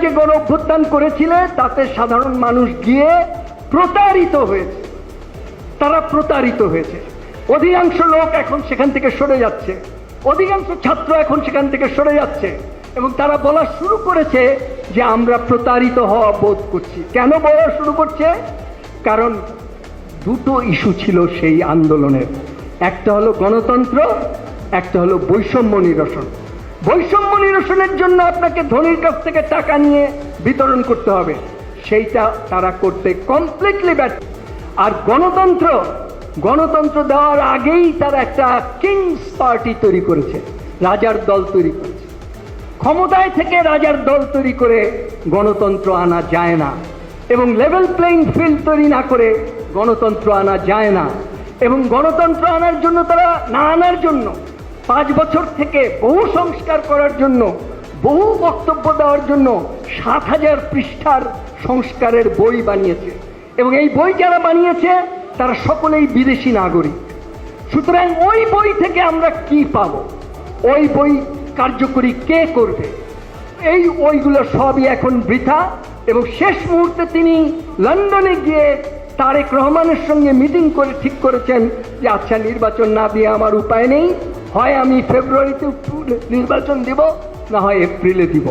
যে গণ অভ্যুত্থান করেছিলে, তাতে সাধারণ মানুষ গিয়ে প্রতারিত হয়েছে। তারা প্রতারিত হয়েছে। অধিকাংশ লোক এখন সেখান থেকে সরে যাচ্ছে। অধিকাংশ ছাত্র এখন সেখান থেকে সরে যাচ্ছে। এবং তারা বলা শুরু করেছে যে, আমরা প্রতারিত হওয়া বোধ করছি। কেন বলা শুরু করছে? কারণ দুটো ইস্যু ছিল সেই আন্দোলনের। একটা হলো গণতন্ত্র, একটা হলো বৈষম্য নিরসন। বৈষম্য নিরসনের জন্য আপনাকে ধনির কাছ থেকে টাকা নিয়ে বিতরণ করতে হবে। সেইটা তারা করতে কমপ্লিটলি ব্যর্থ। আর গণতন্ত্র গণতন্ত্র দেওয়ার আগেই তারা একটা কিংস পার্টি তৈরি করেছে, রাজার দল তৈরি করেছে। ক্ষমতায় থেকে রাজার দল তৈরি করে গণতন্ত্র আনা যায় না এবং লেভেল প্লেইং ফিল্ড তৈরি না করে গণতন্ত্র আনা যায় না এবং গণতন্ত্র আনার জন্য তারা না আনার জন্য পাঁচ বছর থেকে বহু সংস্কার করার জন্য, বহু বক্তব্য দেওয়ার জন্য সাত হাজার পৃষ্ঠার সংস্কারের বই বানিয়েছে। এবং এই বই যারা বানিয়েছে, তারা সকলেই বিদেশি নাগরিক। সুতরাং ওই বই থেকে আমরা কি পাব? ওই বই কার্যকরী কে করবে? এই ওইগুলো সবই এখন বৃথা এবং শেষ মুহূর্তে তিনি লন্ডনে গিয়ে তারেক রহমানের সঙ্গে মিটিং করে ঠিক করেছেন যে আচ্ছা নির্বাচন না দিয়ে আমার উপায় নেই। হয় আমি ফেব্রুয়ারিতে নির্বাচন দিব না হয় এপ্রিলে দিব।